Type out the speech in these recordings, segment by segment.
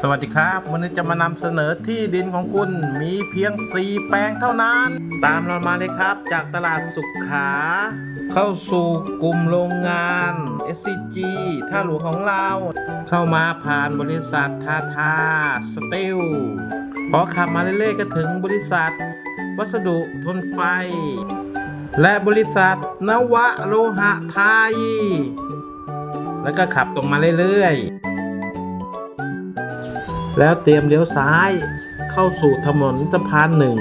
สวัสดีครับ วันนี้จะมานำเสนอที่ดินของคุณมีเพียง 4 แปลงเท่านั้น ตามเรามาเลยครับ จากตลาดสุขขา เข้าสู่กลุ่มโรงงาน SCG ท่าหลวงของเรา เข้ามาผ่านบริษัททาทาสตีลพอขับมาเรื่อยๆก็ถึงบริษัท วัสดุทนไฟ และบริษัทนวะโลหะไทยแล้วก็ขับตรงมาเรื่อยๆ แล้วเตรียมเลี้ยวซ้ายเข้าสู่ถนนสะพานหนึ่ง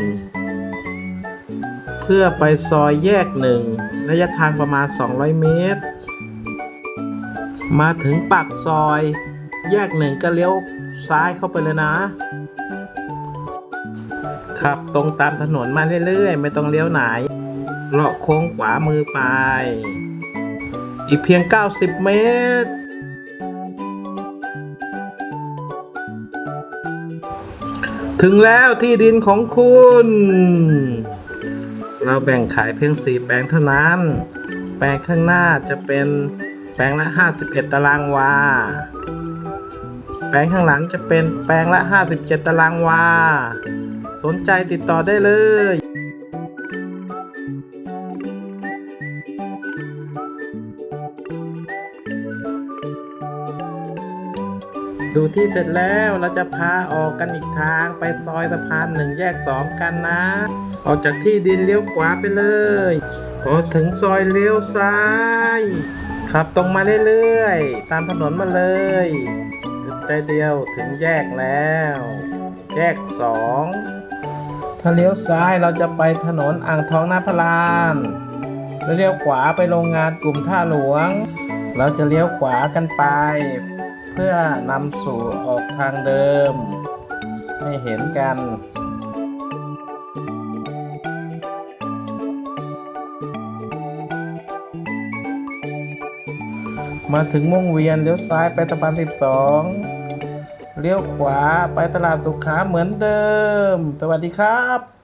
เพื่อไปซอยแยกหนึ่งระยะทางประมาณ 200 เมตร มาถึงปากซอย แยกหนึ่งก็เลี้ยวซ้ายเข้าไปเลยนะ ขับตรงตามถนนมาเรื่อยๆ ไม่ต้องเลี้ยวไหนเลาะโค้งขวามือไป อีกเพียง 90 เมตร ถึงแล้วที่ดินของคุณ เราแบ่งขายเพียง4แปลงเท่านั้น แปลงข้างหน้าจะเป็นแปลงละ 51 ตารางวา แปลงข้างหลังจะเป็นแปลงละ 57 ตารางวา สนใจติดต่อได้เลย ดูที่เสร็จแล้วเราจะพาออกกันอีกทางไปซอยสะพานหนึ่งแยกสองกันนะ ออกจากที่ดินเลี้ยวขวาไปเลยพอถึงซอยเลี้ยวซ้ายขับตรงมาเรื่อยๆ ตามถนนมาเลยใจเดียวถึงแยกแล้ว แยกสองถ้าเลี้ยวซ้ายเราจะไปถนนอ่างทองนาพระลานแล้วเลี้ยวขวาไปโรงงานกลุ่มท่าหลวง เราจะเลี้ยวขวากันไป เพื่อนำสู่ออกทางเดิม ให้เห็นกัน มาถึงม่วงเวียนเลี้ยวซ้ายไปสะพาน12เลี้ยวขวาไปตลาดสุขาเหมือนเดิม สวัสดีครับ